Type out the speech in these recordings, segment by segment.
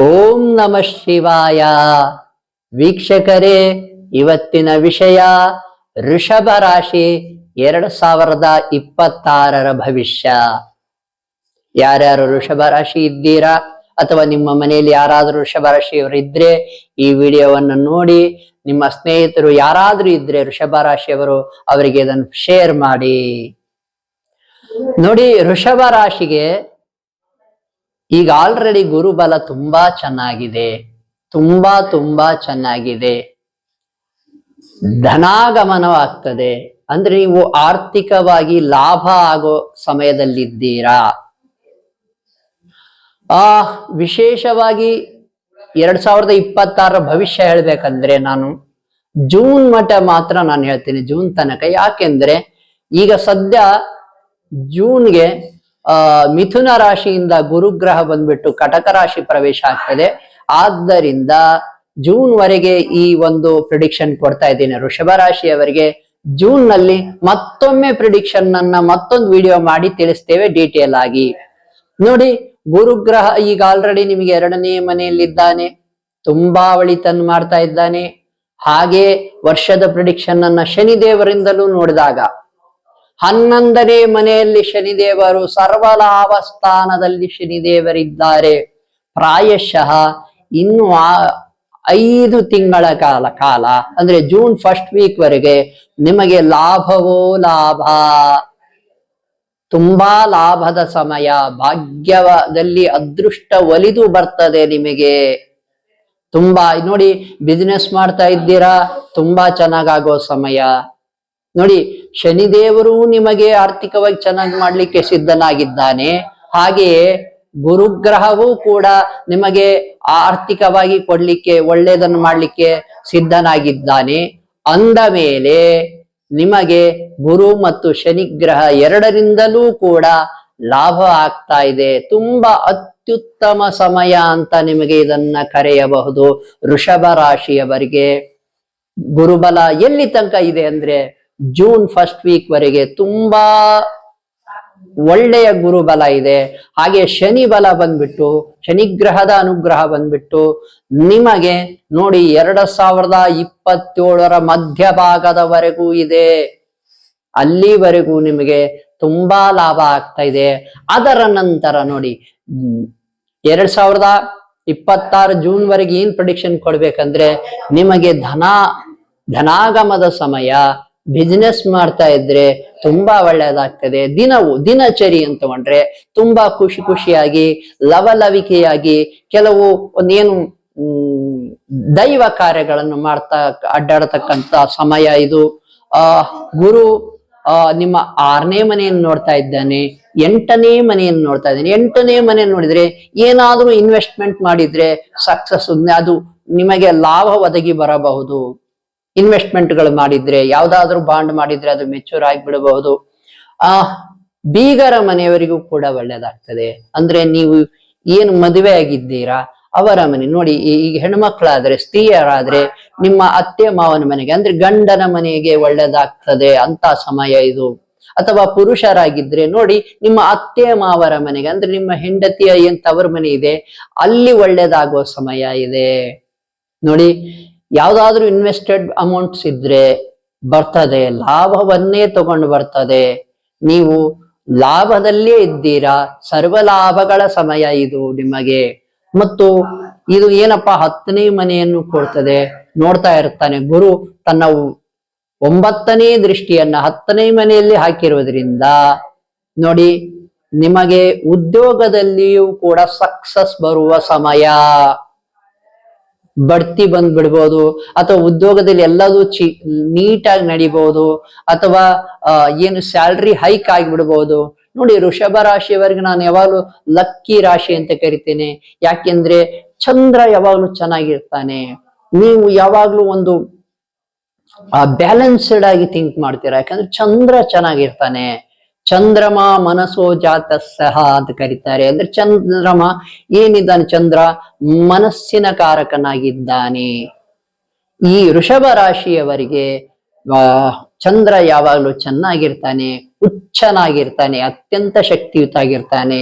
ಓಂ ನಮ ಶಿವಾಯ. ವೀಕ್ಷಕರೇ, ಇವತ್ತಿನ ವಿಷಯ ಋಷಭ ರಾಶಿ ಎರಡ್ ಸಾವಿರದ ಇಪ್ಪತ್ತಾರರ ಭವಿಷ್ಯ. ಯಾರ್ಯಾರು ಋಷಭ ರಾಶಿ ಇದ್ದೀರಾ? ಅಥವಾ ನಿಮ್ಮ ಮನೆಯಲ್ಲಿ ಯಾರಾದರೂ ಋಷಭ ರಾಶಿಯವರು ಇದ್ರೆ ಈ ವಿಡಿಯೋವನ್ನು ನೋಡಿ, ನಿಮ್ಮ ಸ್ನೇಹಿತರು ಯಾರಾದ್ರೂ ಇದ್ರೆ ಋಷಭ ರಾಶಿಯವರು ಅವರಿಗೆ ಇದನ್ನು ಶೇರ್ ಮಾಡಿ. ನೋಡಿ, ಋಷಭ ರಾಶಿಗೆ ಈಗ ಆಲ್ರೆಡಿ ಗುರುಬಲ ತುಂಬಾ ಚೆನ್ನಾಗಿದೆ. ತುಂಬಾ ತುಂಬಾ ಚೆನ್ನಾಗಿದೆ. ಧನಾಗಮನವಾಗ್ತದೆ. ಅಂದ್ರೆ ನೀವು ಆರ್ಥಿಕವಾಗಿ ಲಾಭ ಆಗೋ ಸಮಯದಲ್ಲಿದ್ದೀರಾ? ಆ, ವಿಶೇಷವಾಗಿ ಎರಡ್ ಸಾವಿರದ ಇಪ್ಪತ್ತಾರರ ಭವಿಷ್ಯ ಹೇಳ್ಬೇಕಂದ್ರೆ ನಾನು ಜೂನ್ ಮಟ್ಟ ಮಾತ್ರ ನಾನು ಹೇಳ್ತೀನಿ. ಜೂನ್ ತನಕ. ಯಾಕೆಂದ್ರೆ ಈಗ ಸದ್ಯ ಜೂನ್ಗೆ ಆ, ಮಿಥುನ ರಾಶಿಯಿಂದ ಗುರುಗ್ರಹ ಬಂದ್ಬಿಟ್ಟು ಕಟಕ ರಾಶಿ ಪ್ರವೇಶ ಆಗ್ತದೆ. ಆದ್ದರಿಂದ ಜೂನ್ ವರೆಗೆ ಈ ಒಂದು ಪ್ರಿಡಿಕ್ಷನ್ ಕೊಡ್ತಾ ಇದ್ದೀನಿ. ವೃಷಭ ರಾಶಿಯವರಿಗೆ ಜೂನ್ನಲ್ಲಿ ಮತ್ತೊಮ್ಮೆ ಪ್ರಿಡಿಕ್ಷನ್ ಅನ್ನ ಮತ್ತೊಂದು ವಿಡಿಯೋ ಮಾಡಿ ತಿಳಿಸ್ತೇವೆ ಡೀಟೇಲ್ ಆಗಿ. ನೋಡಿ, ಗುರುಗ್ರಹ ಈಗ ಆಲ್ರೆಡಿ ನಿಮಗೆ ಎರಡನೇ ಮನೆಯಲ್ಲಿದ್ದಾನೆ. ತುಂಬಾ ಒಳಿತನ್ನು ಮಾಡ್ತಾ ಇದ್ದಾನೆ. ಹಾಗೆ ವರ್ಷದ ಪ್ರಿಡಿಕ್ಷನ್ ಅನ್ನ ಶನಿದೇವರಿಂದಲೂ ನೋಡಿದಾಗ ಹನ್ನೊಂದನೇ ಮನೆಯಲ್ಲಿ ಶನಿದೇವರು ಸರ್ವಲಾಭ ಸ್ಥಾನದಲ್ಲಿ ಶನಿದೇವರಿದ್ದಾರೆ. ಪ್ರಾಯಶಃ ಇನ್ನು ಆ ಐದು ತಿಂಗಳ ಕಾಲ ಕಾಲ, ಅಂದ್ರೆ ಜೂನ್ ಫಸ್ಟ್ ವೀಕ್ ವರೆಗೆ ನಿಮಗೆ ಲಾಭವೋ ಲಾಭ? ತುಂಬಾ ಲಾಭದ ಸಮಯ, ಭಾಗ್ಯದಲ್ಲಿ ಅದೃಷ್ಟ ಒಲಿದು ಬರ್ತದೆ ನಿಮಗೆ. ತುಂಬಾ ನೋಡಿ ಬಿಸ್ನೆಸ್ ಮಾಡ್ತಾ ಇದ್ದೀರಾ? ತುಂಬಾ ಚೆನ್ನಾಗಾಗೋ ಸಮಯ. ನೋಡಿ, ಶನಿದೇವರು ನಿಮಗೆ ಆರ್ಥಿಕವಾಗಿ ಚೆನ್ನಾಗಿ ಮಾಡ್ಲಿಕ್ಕೆ ಸಿದ್ಧನಾಗಿದ್ದಾನೆ. ಹಾಗೆಯೇ ಗುರುಗ್ರಹವೂ ಕೂಡ ನಿಮಗೆ ಆರ್ಥಿಕವಾಗಿ ಕೊಡ್ಲಿಕ್ಕೆ, ಒಳ್ಳೆಯದನ್ನು ಮಾಡ್ಲಿಕ್ಕೆ ಸಿದ್ಧನಾಗಿದ್ದಾನೆ. ಅಂದ ಮೇಲೆ ನಿಮಗೆ ಗುರು ಮತ್ತು ಶನಿಗ್ರಹ ಎರಡರಿಂದಲೂ ಕೂಡ ಲಾಭ ಆಗ್ತಾ ಇದೆ. ತುಂಬಾ ಅತ್ಯುತ್ತಮ ಸಮಯ ಅಂತ ನಿಮಗೆ ಇದನ್ನ ಕರೆಯಬಹುದು. ವೃಷಭ ರಾಶಿಯವರಿಗೆ ಗುರುಬಲ ಎಲ್ಲಿ ತನಕ ಇದೆ ಅಂದ್ರೆ ಜೂನ್ ಫಸ್ಟ್ ವೀಕ್ ವರೆಗೆ ತುಂಬಾ ಒಳ್ಳೆಯ ಗುರುಬಲ ಇದೆ. ಹಾಗೆ ಶನಿ ಬಲ ಬಂದ್ಬಿಟ್ಟು, ಶನಿಗ್ರಹದ ಅನುಗ್ರಹ ಬಂದ್ಬಿಟ್ಟು ನಿಮಗೆ ನೋಡಿ ಎರಡ್ ಸಾವಿರದ ಇಪ್ಪತ್ತೇಳರ ಮಧ್ಯಭಾಗದವರೆಗೂ ಇದೆ. ಅಲ್ಲಿವರೆಗೂ ನಿಮಗೆ ತುಂಬಾ ಲಾಭ ಆಗ್ತಾ ಇದೆ. ಅದರ ನಂತರ ನೋಡಿ, ಎರಡ್ ಸಾವಿರದ ಇಪ್ಪತ್ತಾರು ಜೂನ್ ವರೆಗೆ ಏನ್ ಪ್ರೊಡಿಕ್ಷನ್ ಕೊಡ್ಬೇಕಂದ್ರೆ, ನಿಮಗೆ ಧನ, ಧನಾಗಮದ ಸಮಯ ಬಿಸ್ನೆಸ್ ಮಾಡ್ತಾ ಇದ್ರೆ ತುಂಬಾ ಒಳ್ಳೆಯದಾಗ್ತದೆ ದಿನವು, ದಿನಚರಿ ಅಂತ ತಗೊಂಡ್ರೆ ತುಂಬಾ ಖುಷಿ ಖುಷಿಯಾಗಿ, ಲವಲವಿಕೆಯಾಗಿ ಕೆಲವು ಒಂದೇನು ದೈವ ಕಾರ್ಯಗಳನ್ನು ಮಾಡ್ತಾ ಅಡ್ಡಾಡತಕ್ಕಂತ ಸಮಯ ಇದು. ಆ, ಗುರು, ಆ, ನಿಮ್ಮ ಆರನೇ ಮನೆಯನ್ನು ನೋಡ್ತಾ ಇದ್ದಾನೆ, ಎಂಟನೇ ಮನೆಯನ್ನು ನೋಡ್ತಾ ಇದ್ದಾನೆ. ಎಂಟನೇ ಮನೆ ನೋಡಿದ್ರೆ ಏನಾದರೂ ಇನ್ವೆಸ್ಟ್ಮೆಂಟ್ ಮಾಡಿದ್ರೆ ಸಕ್ಸಸ್ ಅದು ನಿಮಗೆ ಲಾಭ ಒದಗಿ ಬರಬಹುದು. ಇನ್ವೆಸ್ಟ್ಮೆಂಟ್ಗಳು ಮಾಡಿದ್ರೆ, ಯಾವ್ದಾದ್ರು ಬಾಂಡ್ ಮಾಡಿದ್ರೆ ಅದು ಮೆಚೂರ್ ಆಗಿಬಿಡಬಹುದು. ಆ, ಬೀಗರ ಮನೆಯವರಿಗೂ ಕೂಡ ಒಳ್ಳೇದಾಗ್ತದೆ. ಅಂದ್ರೆ ನೀವು ಏನು ಮದುವೆ ಆಗಿದ್ದೀರಾ, ಅವರ ಮನೆ, ನೋಡಿ ಈಗ ಹೆಣ್ಮಕ್ಳಾದ್ರೆ, ಸ್ತ್ರೀಯರಾದ್ರೆ, ನಿಮ್ಮ ಅತ್ತೆ ಮಾವನ ಮನೆಗೆ, ಅಂದ್ರೆ ಗಂಡನ ಮನೆಗೆ ಒಳ್ಳೇದಾಗ್ತದೆ ಅಂತ ಸಮಯ ಇದು. ಅಥವಾ ಪುರುಷರಾಗಿದ್ರೆ, ನೋಡಿ, ನಿಮ್ಮ ಅತ್ತೆ ಮಾವರ ಮನೆಗೆ, ಅಂದ್ರೆ ನಿಮ್ಮ ಹೆಂಡತಿಯ ಏನ್ ತವರ ಮನೆ ಇದೆ, ಅಲ್ಲಿ ಒಳ್ಳೇದಾಗುವ ಸಮಯ ಇದೆ. ನೋಡಿ ಯಾವ್ದಾದ್ರು ಇನ್ವೆಸ್ಟೆಡ್ ಅಮೌಂಟ್ಸ್ ಇದ್ರೆ ಬರ್ತದೆ, ಲಾಭವನ್ನೇ ತಗೊಂಡು ಬರ್ತದೆ. ನೀವು ಲಾಭದಲ್ಲೇ ಇದ್ದೀರಾ ಸರ್ವ ಲಾಭಗಳ ಸಮಯ ಇದು ನಿಮಗೆ. ಮತ್ತು ಇದು ಏನಪ್ಪಾ ಹತ್ತನೇ ಮನೆಯನ್ನು ಕೊಡ್ತದೆ, ನೋಡ್ತಾ ಇರ್ತಾನೆ. ಗುರು ತನ್ನ ಒಂಬತ್ತನೇ ದೃಷ್ಟಿಯನ್ನ ಹತ್ತನೇ ಮನೆಯಲ್ಲಿ ಹಾಕಿರುವುದರಿಂದ ನೋಡಿ, ನಿಮಗೆ ಉದ್ಯೋಗದಲ್ಲಿಯೂ ಕೂಡ ಸಕ್ಸಸ್ ಬರುವ ಸಮಯ. ಬಡ್ತಿ ಬಂದ್ಬಿಡ್ಬೋದು, ಅಥವಾ ಉದ್ಯೋಗದಲ್ಲಿ ಎಲ್ಲದೂ ಚಿ, ನೀಟಾಗಿ ನಡಿಬಹುದು ಅಥವಾ ಏನು ಸ್ಯಾಲ್ರಿ ಹೈಕ್ ಆಗಿಬಿಡ್ಬೋದು. ನೋಡಿ ಋಷಭ ರಾಶಿಯವರೆಗೆ ನಾನು ಯಾವಾಗಲೂ ಲಕ್ಕಿ ರಾಶಿ ಅಂತ ಕರಿತೇನೆ. ಯಾಕೆಂದ್ರೆ ಚಂದ್ರ ಯಾವಾಗ್ಲೂ ಚೆನ್ನಾಗಿರ್ತಾನೆ. ನೀವು ಯಾವಾಗ್ಲೂ ಒಂದು ಬ್ಯಾಲೆನ್ಸ್ಡ್ ಆಗಿ ಥಿಂಕ್ ಮಾಡ್ತೀರಾ? ಯಾಕಂದ್ರೆ ಚಂದ್ರ ಚೆನ್ನಾಗಿರ್ತಾನೆ. ಚಂದ್ರಮ ಮನಸ್ಸೋ ಜಾತ ಸಹ ಅಂತ ಕರೀತಾರೆ. ಅಂದ್ರೆ ಚಂದ್ರಮ ಏನಿದ್ದಾನೆ ಚಂದ್ರ? ಮನಸ್ಸಿನ ಕಾರಕನಾಗಿದ್ದಾನೆ. ಈ ಋಷಭ ರಾಶಿಯವರಿಗೆ ಚಂದ್ರ ಯಾವಾಗಲೂ ಚೆನ್ನಾಗಿರ್ತಾನೆ, ಹುಚ್ಚನಾಗಿರ್ತಾನೆ, ಅತ್ಯಂತ ಶಕ್ತಿಯುತ ಆಗಿರ್ತಾನೆ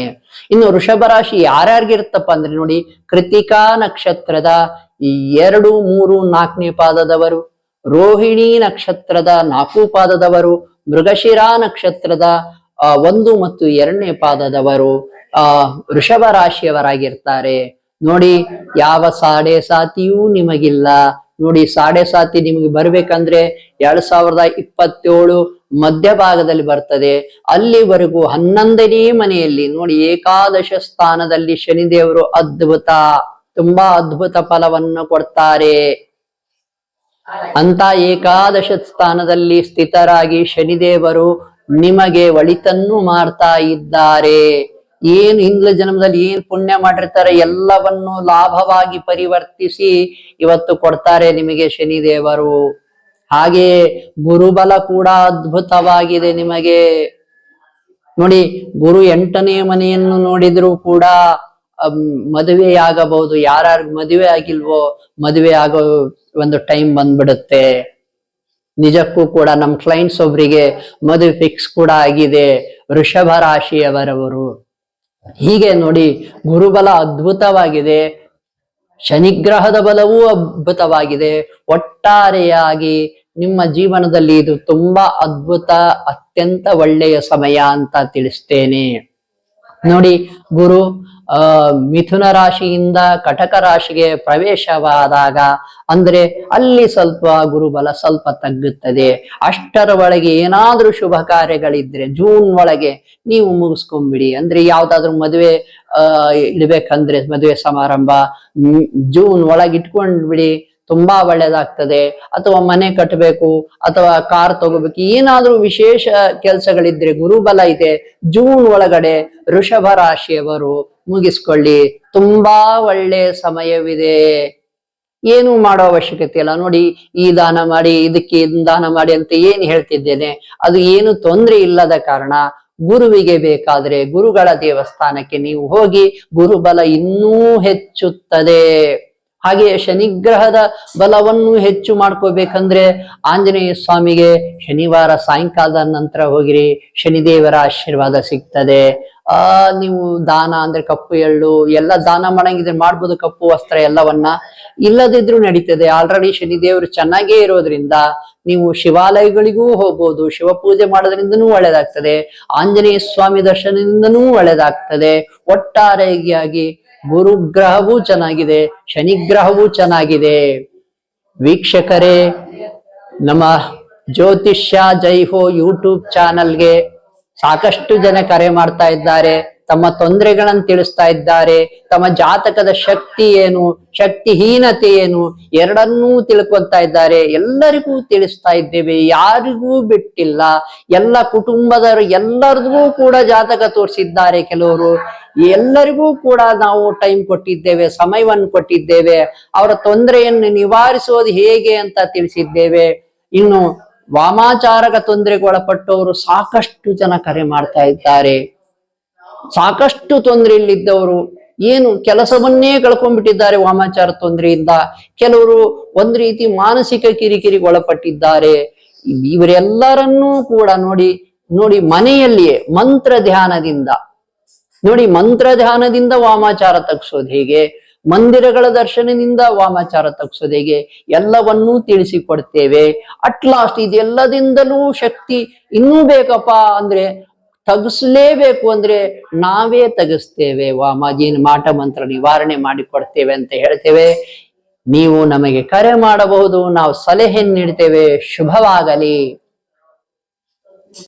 ಇನ್ನು ವೃಷಭ ರಾಶಿ ಯಾರ್ಯಾರಿಗಿರುತ್ತಪ್ಪ ಅಂದ್ರೆ ನೋಡಿ, ಕೃತಿಕಾ ನಕ್ಷತ್ರದ ಎರಡು, ಮೂರು, ನಾಲ್ಕನೇ ಪಾದದವರು. ರೋಹಿಣಿ ನಕ್ಷತ್ರದ ನಾಲ್ಕು ಪಾದದವರು, ಮೃಗಶಿರಾ ನಕ್ಷತ್ರದ ಒಂದು ಮತ್ತು ಎರಡನೇ ಪಾದದವರು, ಆ ವೃಷಭ ರಾಶಿಯವರಾಗಿರ್ತಾರೆ ನೋಡಿ, ಯಾವ ಸಾಡೆ ಸಾತಿಯೂ ನಿಮಗಿಲ್ಲ. ನೋಡಿ, ಸಾಡೆ ಸಾತಿ ನಿಮಗೆ ಬರ್ಬೇಕಂದ್ರೆ ಎರಡ್ ಸಾವಿರದ ಇಪ್ಪತ್ತೇಳು ಮಧ್ಯಭಾಗದಲ್ಲಿ ಬರ್ತದೆ. ಅಲ್ಲಿವರೆಗೂ ಹನ್ನೊಂದನೇ ಮನೆಯಲ್ಲಿ, ನೋಡಿ, ಏಕಾದಶ ಸ್ಥಾನದಲ್ಲಿ ಶನಿದೇವರು ಅದ್ಭುತ, ತುಂಬಾ ಅದ್ಭುತ ಫಲವನ್ನು ಕೊಡ್ತಾರೆ. ಅಂತ ಏಕಾದಶ ಸ್ಥಾನದಲ್ಲಿ ಸ್ಥಿತರಾಗಿ ಶನಿದೇವರು ನಿಮಗೆ ಒಳಿತನ್ನು ಮಾಡ್ತಾ ಇದ್ದಾರೆ. ಏನ್ ಹಿಂದ್ಲ ಜನ್ಮದಲ್ಲಿ ಏನ್ ಪುಣ್ಯ ಮಾಡಿರ್ತಾರೆ ಎಲ್ಲವನ್ನು ಲಾಭವಾಗಿ ಪರಿವರ್ತಿಸಿ ಇವತ್ತು ಕೊಡ್ತಾರೆ ನಿಮಗೆ ಶನಿದೇವರು. ಹಾಗೆ ಗುರುಬಲ ಕೂಡ ಅದ್ಭುತವಾಗಿದೆ ನಿಮಗೆ. ನೋಡಿ, ಗುರು ಎಂಟನೇ ಮನೆಯನ್ನು ನೋಡಿದ್ರು ಕೂಡ ಅಮ್, ಮದುವೆಯಾಗಬಹುದು ಯಾರ್ಯಾರ ಮದುವೆ ಆಗಿಲ್ವೋ ಮದುವೆ ಆಗೋ ಒಂದು ಟೈಮ್ ಬಂದ್ಬಿಡುತ್ತೆ. ನಿಜಕ್ಕೂ ಕೂಡ ನಮ್ಮ ಕ್ಲೈಂಟ್ಸ್ ಒಬ್ರಿಗೆ ಮದುವೆ ಫಿಕ್ಸ್ ಕೂಡ ಆಗಿದೆ. ವೃಷಭ ರಾಶಿಯವರವರು. ಹೀಗೆ ನೋಡಿ ಗುರುಬಲ ಅದ್ಭುತವಾಗಿದೆ. ಶನಿಗ್ರಹದ ಬಲವೂ ಅದ್ಭುತವಾಗಿದೆ. ಒಟ್ಟಾರೆಯಾಗಿ ನಿಮ್ಮ ಜೀವನದಲ್ಲಿ ಇದು ತುಂಬಾ ಅದ್ಭುತ ಅತ್ಯಂತ ಒಳ್ಳೆಯ ಸಮಯ ಅಂತ ತಿಳಿಸ್ತೇನೆ. ನೋಡಿ ಗುರು ಮಿಥುನ ರಾಶಿಯಿಂದ ಕಟಕ ರಾಶಿಗೆ ಪ್ರವೇಶವಾದಾಗ ಅಂದ್ರೆ ಅಲ್ಲಿ ಸ್ವಲ್ಪ ಗುರುಬಲ ಸ್ವಲ್ಪ ತಗ್ಗುತ್ತದೆ. ಅಷ್ಟರ ಒಳಗೆ ಏನಾದ್ರೂ ಶುಭ ಕಾರ್ಯಗಳಿದ್ರೆ ಜೂನ್ ಒಳಗೆ ನೀವು ಮುಗಿಸ್ಕೊಂಬಿಡಿ ಅಂದ್ರೆ ಯಾವ್ದಾದ್ರು ಮದುವೆ ಅಹ್ ಇಡ್ಬೇಕಂದ್ರೆ ಮದುವೆ ಸಮಾರಂಭ ಜೂನ್ ಒಳಗೆ ಇಟ್ಕೊಂಡ್ಬಿಡಿ ತುಂಬಾ ಒಳ್ಳೇದಾಗ್ತದೆ. ಅಥವಾ ಮನೆ ಕಟ್ಟಬೇಕು ಅಥವಾ ಕಾರ್ ತಗೋಬೇಕು, ಏನಾದ್ರೂ ವಿಶೇಷ ಕೆಲಸಗಳಿದ್ರೆ ಗುರುಬಲ ಇದೆ. ಜೂನ್ ಒಳಗಡೆ ಋಷಭ ರಾಶಿಯವರು ಮುಗಿಸ್ಕೊಳ್ಳಿ. ತುಂಬಾ ಒಳ್ಳೆ ಸಮಯವಿದೆ. ಏನು ಮಾಡೋ ಅವಶ್ಯಕತೆ ಇಲ್ಲ. ನೋಡಿ, ಈ ದಾನ ಮಾಡಿ, ಇದಕ್ಕೆ ದಾನ ಮಾಡಿ ಅಂತ ಏನ್ ಹೇಳ್ತಿದ್ದೇನೆ, ಅದು ಏನು ತೊಂದ್ರೆ ಇಲ್ಲದ ಕಾರಣ ಗುರುವಿಗೆ ಬೇಕಾದ್ರೆ ಗುರುಗಳ ದೇವಸ್ಥಾನಕ್ಕೆ ನೀವು ಹೋಗಿ ಗುರುಬಲ ಇನ್ನೂ ಹೆಚ್ಚುತ್ತದೆ. ಹಾಗೆ ಶನಿಗ್ರಹದ ಬಲವನ್ನು ಹೆಚ್ಚು ಮಾಡ್ಕೋಬೇಕಂದ್ರೆ ಆಂಜನೇಯ ಸ್ವಾಮಿಗೆ ಶನಿವಾರ ಸಾಯಂಕಾಲದ ನಂತರ ಹೋಗಿರಿ, ಶನಿದೇವರ ಆಶೀರ್ವಾದ ಸಿಗ್ತದೆ. ಆ, ನೀವು ದಾನ ಅಂದ್ರೆ ಕಪ್ಪು ಎಳ್ಳು, ಎಲ್ಲ ದಾನ ಮಾಡಂಗಿದ್ರೆ ಮಾಡ್ಬೋದು ಕಪ್ಪು ವಸ್ತ್ರ ಎಲ್ಲವನ್ನ. ಇಲ್ಲದಿದ್ರು ನಡೀತದೆ. ಆಲ್ರೆಡಿ ಶನಿದೇವರು ಚೆನ್ನಾಗೇ ಇರೋದ್ರಿಂದ ನೀವು ಶಿವಾಲಯಗಳಿಗೂ ಹೋಗ್ಬೋದು ಶಿವ ಪೂಜೆ ಮಾಡೋದ್ರಿಂದನೂ ಒಳ್ಳೇದಾಗ್ತದೆ. ಆಂಜನೇಯ ಸ್ವಾಮಿ ದರ್ಶನದಿಂದನೂ ಒಳ್ಳೇದಾಗ್ತದೆ. ಒಟ್ಟಾರೆಯಾಗಿ ಗುರುಗ್ರಹವೂ ಚೆನ್ನಾಗಿದೆ, ಶನಿಗ್ರಹವೂ ಚೆನ್ನಾಗಿದೆ. ವೀಕ್ಷಕರೇ, ನಮ್ಮ ಜ್ಯೋತಿಷ್ಯ ಜೈ ಹೋ ಯೂಟ್ಯೂಬ್ ಚಾನಲ್ಗೆ ಸಾಕಷ್ಟು ಜನ ಕರೆ ಮಾಡ್ತಾ ಇದ್ದಾರೆ. ತಮ್ಮ ತೊಂದರೆಗಳನ್ನು ತಿಳಿಸ್ತಾ ಇದ್ದಾರೆ, ತಮ್ಮ ಜಾತಕದ ಶಕ್ತಿ ಏನು, ಶಕ್ತಿಹೀನತೆ ಏನು, ಎರಡನ್ನೂ ತಿಳ್ಕೊತಾ ಇದ್ದಾರೆ. ಎಲ್ಲರಿಗೂ ತಿಳಿಸ್ತಾ ಇದ್ದೇವೆ, ಯಾರಿಗೂ ಬಿಟ್ಟಿಲ್ಲ. ಎಲ್ಲ ಕುಟುಂಬದವರು ಎಲ್ಲರಿಗೂ ಕೂಡ ಜಾತಕ ತೋರಿಸಿದ್ದಾರೆ ಕೆಲವರು. ಎಲ್ಲರಿಗೂ ಕೂಡ ನಾವು ಟೈಮ್ ಕೊಟ್ಟಿದ್ದೇವೆ, ಸಮಯವನ್ನು ಕೊಟ್ಟಿದ್ದೇವೆ. ಅವರ ತೊಂದರೆಯನ್ನು ನಿವಾರಿಸೋದು ಹೇಗೆ ಅಂತ ತಿಳಿಸಿದ್ದೇವೆ. ಇನ್ನು ವಾಮಾಚಾರಕ ತೊಂದರೆಗೆ ಒಳಪಟ್ಟವರು ಸಾಕಷ್ಟು ಜನ ಕರೆ ಮಾಡ್ತಾ ಇದ್ದಾರೆ. ಸಾಕಷ್ಟು ತೊಂದರೆಯಲ್ಲಿದ್ದವರು ಏನು ಕೆಲಸವನ್ನೇ ಕಳ್ಕೊಂಡ್ಬಿಟ್ಟಿದ್ದಾರೆ ವಾಮಾಚಾರ ತೊಂದರೆಯಿಂದ. ಕೆಲವರು ಒಂದ್ ರೀತಿ ಮಾನಸಿಕ ಕಿರಿಕಿರಿಗೆ ಒಳಪಟ್ಟಿದ್ದಾರೆ ಇವರೆಲ್ಲರನ್ನೂ ಕೂಡ ನೋಡಿ ನೋಡಿ ಮನೆಯಲ್ಲಿಯೇ ಮಂತ್ರ ಧ್ಯಾನದಿಂದ ನೋಡಿ ಮಂತ್ರ ಧ್ಯಾನದಿಂದ ವಾಮಾಚಾರ ತಗ್ಸೋದು ಹೇಗೆ, ಮಂದಿರಗಳ ದರ್ಶನದಿಂದ ವಾಮಾಚಾರ ತಗ್ಸೋದು ಹೇಗೆ, ಎಲ್ಲವನ್ನೂ ತಿಳಿಸಿಕೊಡ್ತೇವೆ. ಅಟ್ ಲಾಸ್ಟ್ ಇದೆಲ್ಲದಿಂದಲೂ ಶಕ್ತಿ ಇನ್ನೂ ಬೇಕಪ್ಪ ಅಂದ್ರೆ ತಗಸ್ಲೇಬೇಕು ಅಂದ್ರೆ ನಾವೇ ತಗಸ್ತೇವೆ ವಾಮಾಜಿನ ಮಾಟ ಮಂತ್ರ ನಿವಾರಣೆ ಮಾಡಿಕೊಡ್ತೇವೆ ಅಂತ ಹೇಳ್ತೇವೆ. ನೀವು ನಮಗೆ ಕರೆ ಮಾಡಬಹುದು, ನಾವು ಸಲಹೆ ನೀಡ್ತೇವೆ. ಶುಭವಾಗಲಿ.